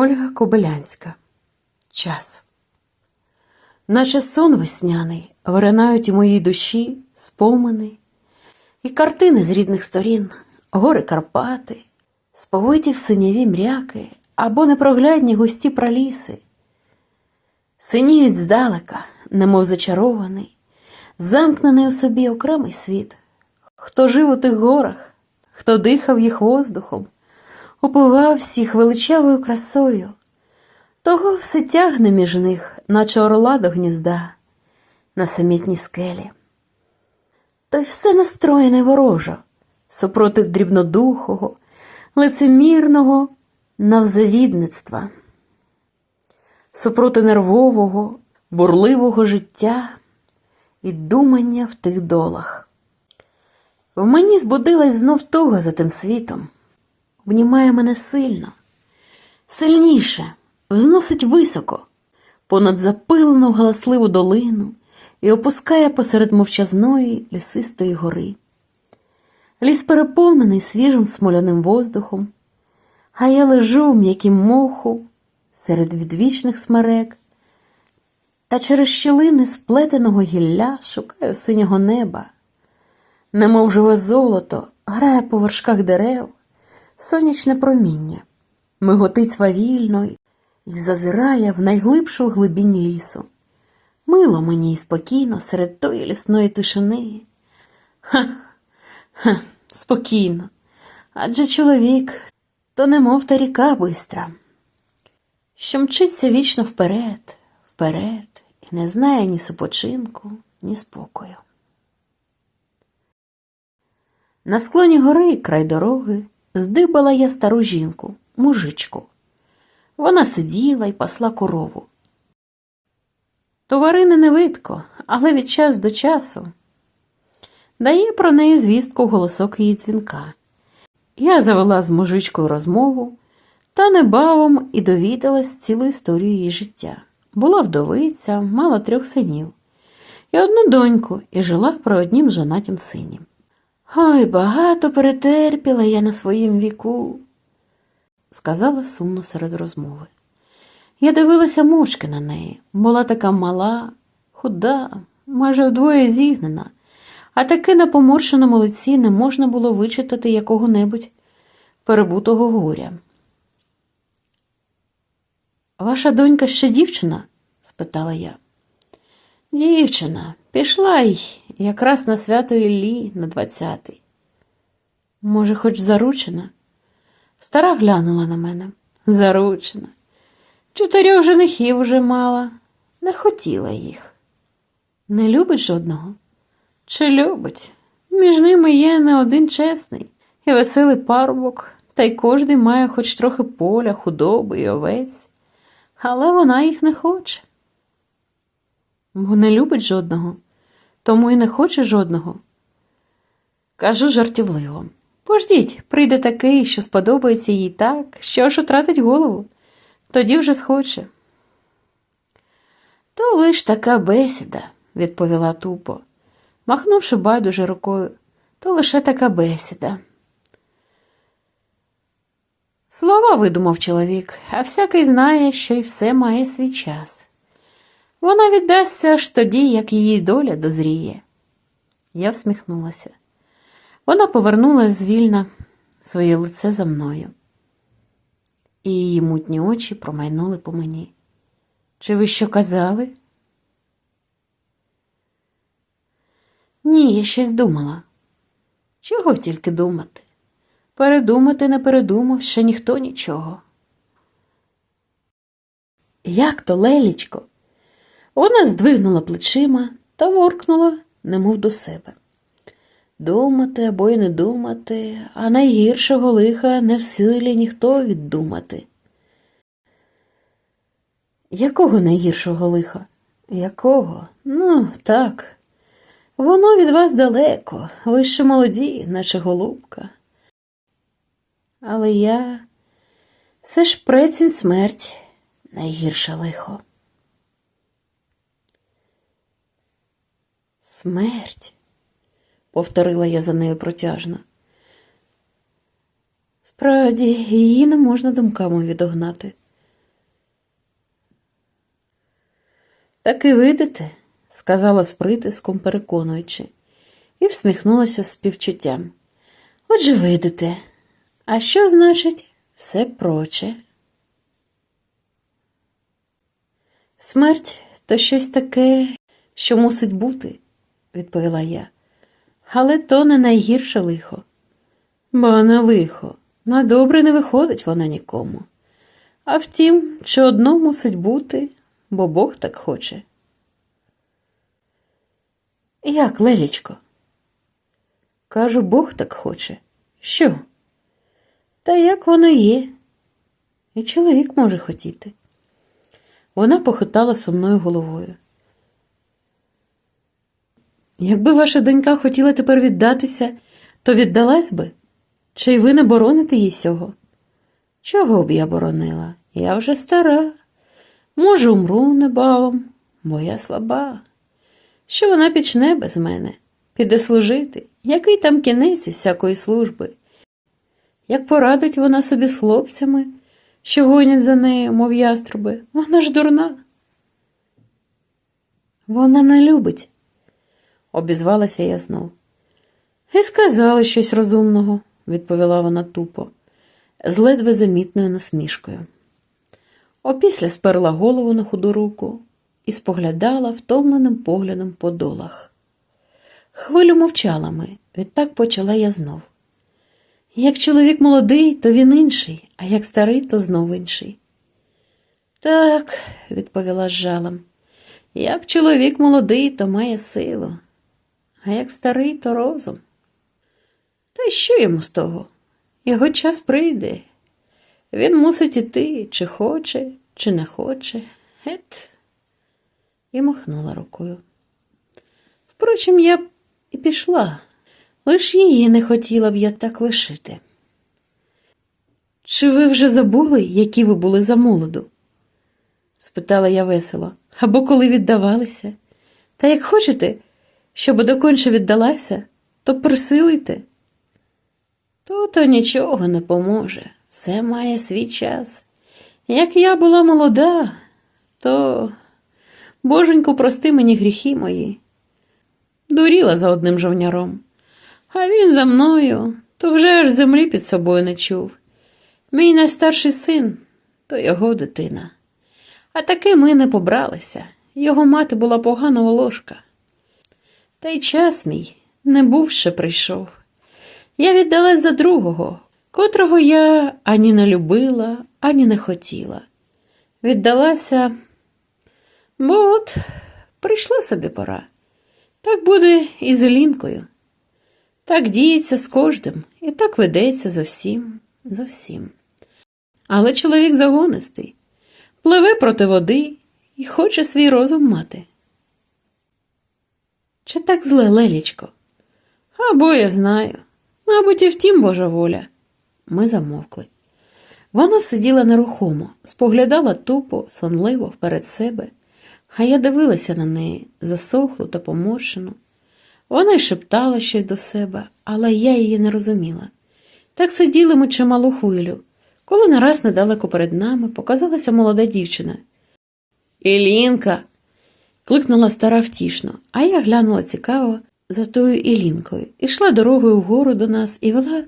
Ольга Кобилянська. Час. Наче сон весняний, виринають у моїй душі спомини і картини з рідних сторін, гори Карпати, сповиті в синяві мряки або непроглядні густі праліси. Синіють здалека, немов зачарований, замкнений у собі окремий світ. Хто жив у тих горах, хто дихав їх воздухом, упивав всіх величавою красою, того все тягне між них, наче орла до гнізда, на самітній скелі. То все настроєне ворожо, супротив дрібнодухого, лицемірного навзавідництва, супроти нервового, бурливого життя і думання в тих долах. В мені збудилась знов туга за тим світом, обнімає мене сильно, сильніше, взносить високо, понад запилену галасливу долину і опускає посеред мовчазної лісистої гори. Ліс переповнений свіжим смоляним воздухом, а я лежу в м'якім моху серед відвічних смерек, та через щілини сплетеного гілля шукаю синього неба, немов живе золото, грає по вершках дерев, сонячне проміння, миготить свавільно й зазирає в найглибшу глибінь лісу. Мило мені й спокійно серед тої лісної тишини. Ха, ха, спокійно. Адже чоловік то немов та ріка бистра, що мчиться вічно вперед, вперед, і не знає ні супочинку, ні спокою. На склоні гори край дороги здибала я стару жінку, мужичку. Вона сиділа і пасла корову. Товарини не видко, але від час до часу дає про неї звістку голосок її дзвінка. Я завела з мужичкою розмову та небавом і довідалась цілу історію її життя. Була вдовиця, мала трьох синів і одну доньку, і жила при однім жонатім сині. Ой, багато перетерпіла я на своїм віку, сказала сумно серед розмови. Я дивилася мовчки на неї, була така мала, худа, майже вдвоє зігнена, а таки на поморщеному лиці не можна було вичитати якого-небудь перебутого горя. Ваша донька ще дівчина? спитала я. Дівчина, пішла й якраз на свято Іллі на двадцятий. Може, хоч заручена? Стара глянула на мене. Заручена. Чотирьох женихів вже мала, не хотіла їх. Не любить жодного? Чи любить? Між ними є не один чесний і веселий парубок, та й кожний має хоч трохи поля, худоби і овець, але вона їх не хоче. Бо не любить жодного, тому і не хоче жодного. Кажу жартівливо. Пождіть, прийде такий, що сподобається їй так, що аж утратить голову. Тоді вже схоче. То лиш така бесіда, відповіла тупо, махнувши байдуже рукою, то лише така бесіда. Слова видумав чоловік, а всякий знає, що й все має свій час. Вона віддасться аж тоді, як її доля дозріє. Я всміхнулася. Вона повернула звільна своє лице за мною і її мутні очі промайнули по мені. Чи ви що казали? Ні, я щось думала. Чого тільки думати? Передумати не передумав ще ніхто нічого. Як то, Лелічко? Вона здвигнула плечима та воркнула, немов до себе. Думати або й не думати, а найгіршого лиха не в силі ніхто віддумати. Якого найгіршого лиха? Якого? Ну, так. Воно від вас далеко, ви ще молоді, наче голубка. Але я все ж прецінь смерть найгірше лихо. Смерть, повторила я за нею протяжно. Справді, її не можна думками відогнати. Так і видите, сказала з притиском, переконуючи, і всміхнулася співчуттям. Отже, видите, а що значить все проче? Смерть то щось таке, що мусить бути відповіла я. Але то не найгірше лихо. Бо не лихо, на добре не виходить вона нікому. А втім, чи одно мусить бути, бо Бог так хоче. Як, Лелічко? Кажу, Бог так хоче. Що? Та як воно є? І чоловік може хотіти. Вона похитала сумною головою. Якби ваша донька хотіла тепер віддатися, то віддалась би? Чи й ви не бороните їй сього? Чого б я боронила? Я вже стара. Може, умру небавом, бо я слаба. Що вона почне без мене? Піде служити? Який там кінець усякої служби? Як порадить вона собі з хлопцями, що гонять за нею, мов яструби, вона ж дурна. Вона не любить, обізвалася я знов. І сказали щось розумного, відповіла вона тупо, з ледве замітною насмішкою. Опісля сперла голову на худу руку і споглядала втомленим поглядом по долах. Хвилю мовчала ми, відтак почала я знов. Як чоловік молодий, то він інший, а як старий, то знов інший. Так, відповіла з жалем, як чоловік молодий, то має силу, а як старий, то розум. Та й що йому з того? Його час прийде. Він мусить іти, чи хоче, чи не хоче. Ет. І махнула рукою. Впрочем, я б і пішла, лиш її не хотіла б я так лишити. Чи ви вже забули, які ви були за молоду? спитала я весело, або коли віддавалися. Та як хочете, щоб доконче віддалася, то присилуйте. То-то нічого не поможе, все має свій час. Як я була молода, то, боженько, прости мені гріхи мої. Дуріла за одним жовняром, а він за мною, то вже аж землі під собою не чув. Мій найстарший син то його дитина. А таки ми не побралися. Його мати була поганого ложка. Та й час мій не був ще прийшов. Я віддалась за другого, котрого я ані не любила, ані не хотіла. Віддалася, бо от прийшла собі пора. Так буде і з Елінкою. Так діється з кожним і так ведеться зо всім, зо всім. Але чоловік загонистий, пливе проти води і хоче свій розум мати. Чи так зле, Лелічко? Або я знаю. Мабуть, і втім Божа воля. Ми замовкли. Вона сиділа нерухомо, споглядала тупо, сонливо вперед себе, а я дивилася на неї, засохлу та поморщену. Вона й шептала щось до себе, але я її не розуміла. Так сиділи ми чималу хвилю, коли нараз недалеко перед нами показалася молода дівчина. Ілінка. Кликнула стара втішно, а я глянула цікаво за тою Ілінкою, ішла дорогою вгору до нас і вела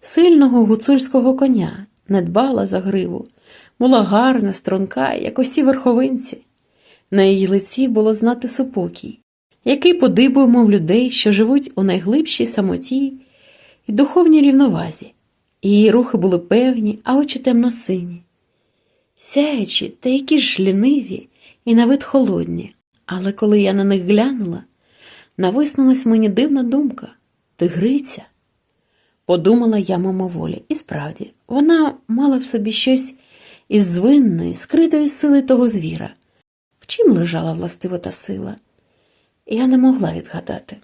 сильного гуцульського коня, не дбала за гриву, була гарна, струнка, як усі верховинці. На її лиці було знати супокій, який подибує, мов людей, що живуть у найглибшій самоті і духовній рівновазі. Її рухи були певні, а очі темно-сині. Сяючі та які ж ліниві і на вид холодні, але коли я на них глянула, нависнулась мені дивна думка тигриця. Подумала я мимоволі, і справді, вона мала в собі щось із звинної, скритої сили того звіра. В чим лежала властива та сила? Я не могла відгадати.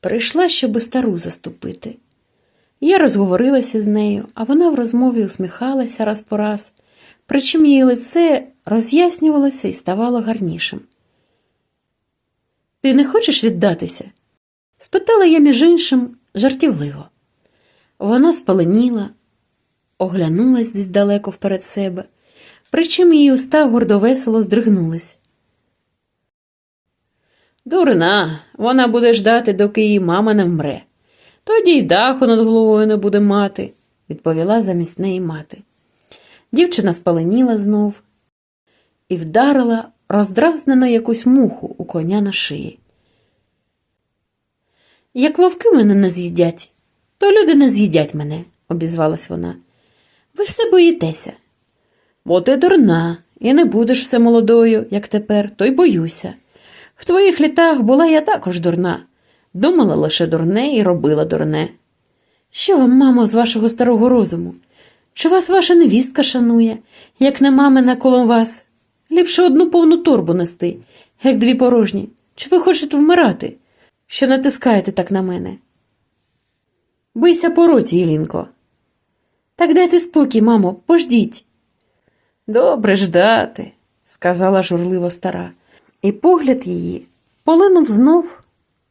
Прийшла, щоби стару заступити. Я розговорилася з нею, а вона в розмові усміхалася раз по раз, причим її лице роз'яснювалося і ставало гарнішим. Ти не хочеш віддатися? спитала я між іншим жартівливо. Вона спаленіла, оглянулась десь далеко вперед себе, причим її уста гордо весело здригнулись. Дурна, вона буде ждати, доки її мама не вмре. Тоді й даху над головою не буде мати, відповіла замість неї мати. Дівчина спаленіла знов і вдарила роздразнено якусь муху у коня на шиї. Як вовки мене не з'їдять, то люди не з'їдять мене, обізвалась вона. Ви все боїтеся. Бо ти дурна, і не будеш все молодою, як тепер, то й боюся. В твоїх літах була я також дурна. Думала лише дурне і робила дурне. Що вам, мамо, з вашого старого розуму? Чи вас ваша невістка шанує, як не мамина коло вас? Ліпше одну повну торбу нести, як дві порожні. Чи ви хочете вмирати, що натискаєте так на мене? Бийся по роті, Ілінко. Так дайте спокій, мамо, пождіть. Добре ждати, сказала журливо стара, і погляд її полинув знов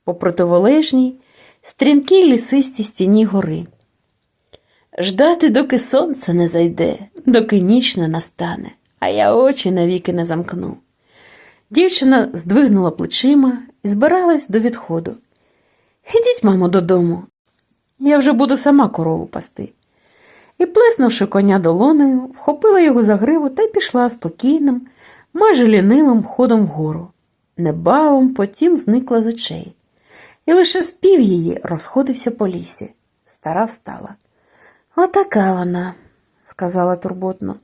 по противолежній, стрімкій лісистій стіні гори. Ждати, доки сонце не зайде, доки ніч не настане, а я очі навіки не замкну. Дівчина здвигнула плечима і збиралась до відходу. Ідіть, мамо, додому. Я вже буду сама корову пасти. І, плеснувши коня долонею, вхопила його за гриву та й пішла спокійним, майже лінивим ходом вгору. Небавом потім зникла з очей, і лише спів її розходився по лісі. Стара встала. Отака вона, сказала турботно,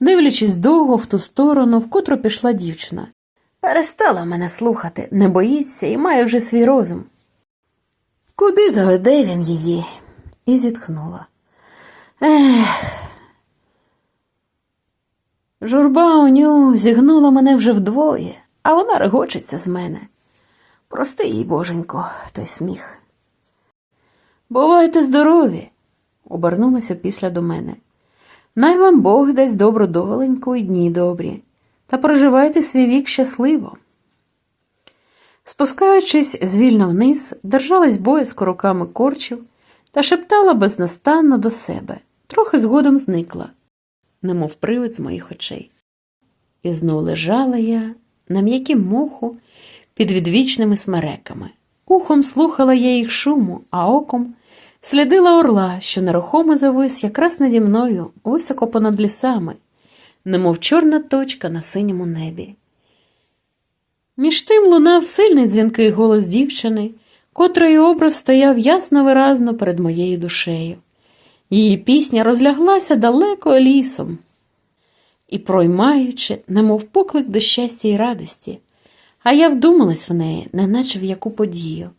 дивлячись довго в ту сторону, в котру пішла дівчина. Перестала мене слухати, не боїться і має вже свій розум. Куди заведе він її? І зітхнула. Ех. Журба у ню зігнула мене вже вдвоє, а вона регочеться з мене. Прости їй, боженько, той сміх. Бувайте здорові, обернулася після до мене. Най вам Бог дасть добру доленьку і дні добрі, та проживайте свій вік щасливо. Спускаючись звільно вниз, держалась боязко руками корчів та шептала безнастанно до себе, трохи згодом зникла, немов привид з моїх очей. І знов лежала я на м'якім моху під відвічними смереками. Ухом слухала я їх шуму, а оком слідила орла, що нерухомо завис якраз наді мною, високо понад лісами, немов чорна точка на синьому небі. Між тим лунав сильний дзвінкий голос дівчини, котрий образ стояв ясно виразно перед моєю душею. Її пісня розляглася далеко лісом і проймаючи, немов поклик до щастя і радості, а я вдумалась в неї, неначе в яку подію.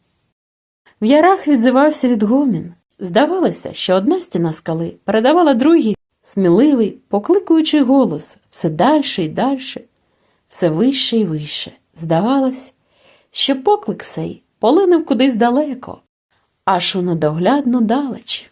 В ярах відзивався відгомін. Здавалося, що одна стіна скали передавала другій сміливий, покликуючий голос все дальше і дальше, все вище і вище. Здавалось, що поклик сей полинув кудись далеко, аж у недоглядну далеч.